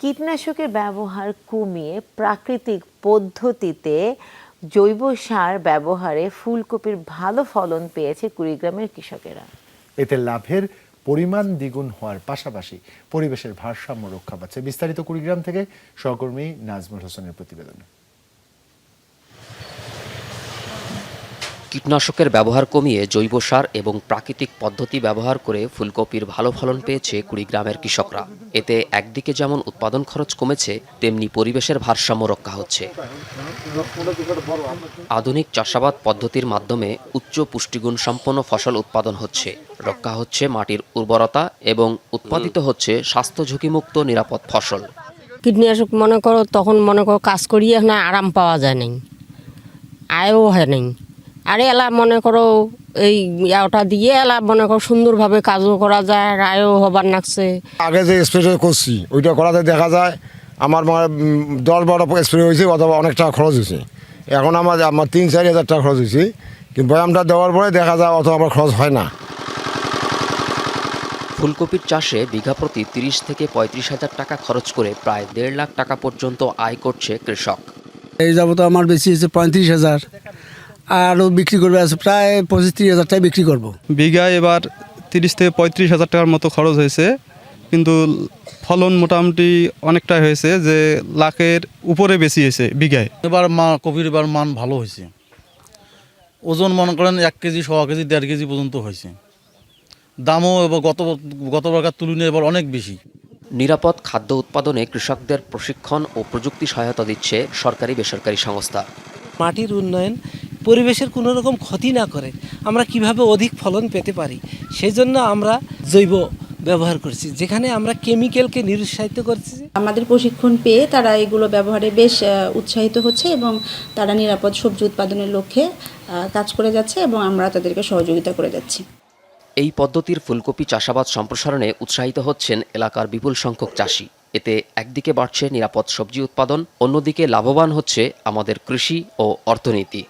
কীটনাশকের ব্যবহার কমিয়ে প্রাকৃতিক পদ্ধতিতে জৈব সার ব্যবহারে ফুলকপির ভালো ফলন পেয়েছে কুড়িগ্রামের কৃষকেরা। এতে লাভের পরিমাণ দ্বিগুণ হওয়ার পাশাপাশি পরিবেশের ভারসাম্য রক্ষা পাচ্ছে বিস্তারিত কুড়িগ্রাম থেকে সহকর্মী নাজমুল হোসেনের প্রতিবেদন। কীটনাশকের ব্যবহার কমিয়ে জৈব সার এবং প্রাকৃতিক পদ্ধতি ব্যবহার করে ফুলকপির ভালো ফলন পেয়েছে কুড়িগ্রামের কৃষকরা। এতে একদিকে যেমন উৎপাদন খরচ কমেছে তেমনি পরিবেশের ভারসাম্য রক্ষা হচ্ছে। আধুনিক চাষাবাদ পদ্ধতির মাধ্যমে উচ্চ পুষ্টিগুণ সম্পন্ন ফসল উৎপাদন হচ্ছে রক্ষা হচ্ছে মাটির উর্বরতা এবং উৎপাদিত হচ্ছে স্বাস্থ্য ঝুঁকিমুক্ত নিরাপদ ফসল। কীটনাশক মনে করো তখন মনে করো কাজ করিয়ে আরাম পাওয়া যায় নাই আয়ও হয় নাই। আরে এলা মনে করো এই ইয়াটা দিয়ে এলা মনে করো সুন্দরভাবে কাজও করা যায় আর আয়ও হবার নাকছে আগে যে স্প্রে করছি ওইটা করাতে দেখা যায় আমার মানে দশ বারো স্প্রে হয়েছে অথবা অনেক টাকা খরচ হয়েছে। এখন আমার আমার তিন চারি হাজার টাকা খরচ হয়েছে কিন্তু ব্যায়ামটা দেওয়ার পরে দেখা যায় অত আমার খরচ হয় না। ফুলকপির চাষে বিঘা প্রতি তিরিশ থেকে পঁয়ত্রিশ হাজার টাকা খরচ করে প্রায় দেড় লাখ টাকা পর্যন্ত আয় করছে কৃষক। এই যাবত আমার বেশি হয়েছে পঁয়ত্রিশ হাজার। আরও বিক্রি করবে আছে প্রায় পঁচিশ তিরিশ হাজার টাকা বিক্রি করব। বিঘায় এবার তিরিশ থেকে পঁয়ত্রিশ হাজার টাকার মতো খরচ হয়েছে। কিন্তু ফলন মোটামুটি অনেকটাই হয়েছে যে লাখের উপরে বেশি হয়েছে বিঘায়। এবার মা কপির এবার মান ভালো হয়েছে। ওজন মনে করেন এক কেজি সোয়া কেজি দেড় কেজি পর্যন্ত হয়েছে। দামও এবার গত গতবারকার তুলনায় এবার অনেক বেশি। নিরাপদ খাদ্য উৎপাদনে কৃষকদের প্রশিক্ষণ ও প্রযুক্তি সহায়তা দিচ্ছে সরকারি বেসরকারি সংস্থা। মাটির উন্নয়ন পরিবেশের কোনো রকম ক্ষতি না করে আমরা কীভাবে অধিক ফলন পেতে পারি সেই জন্য আমরা জৈব ব্যবহার করছি। যেখানে আমরা কেমিক্যালকে নিরুৎসাহিত করছি আমাদের প্রশিক্ষণ পেয়ে তারা এগুলো ব্যবহারে বেশ উৎসাহিত হচ্ছে এবং তারা নিরাপদ সবজি উৎপাদনের লক্ষ্যে কাজ করে যাচ্ছে এবং আমরা তাদেরকে সহযোগিতা করে যাচ্ছি। এই পদ্ধতির ফুলকপি চাষাবাদ সম্প্রসারণে উৎসাহিত হচ্ছেন এলাকার বিপুল সংখ্যক চাষি। এতে একদিকে বাড়ছে নিরাপদ সবজি উৎপাদন অন্যদিকে লাভবান হচ্ছে আমাদের কৃষি ও অর্থনীতি।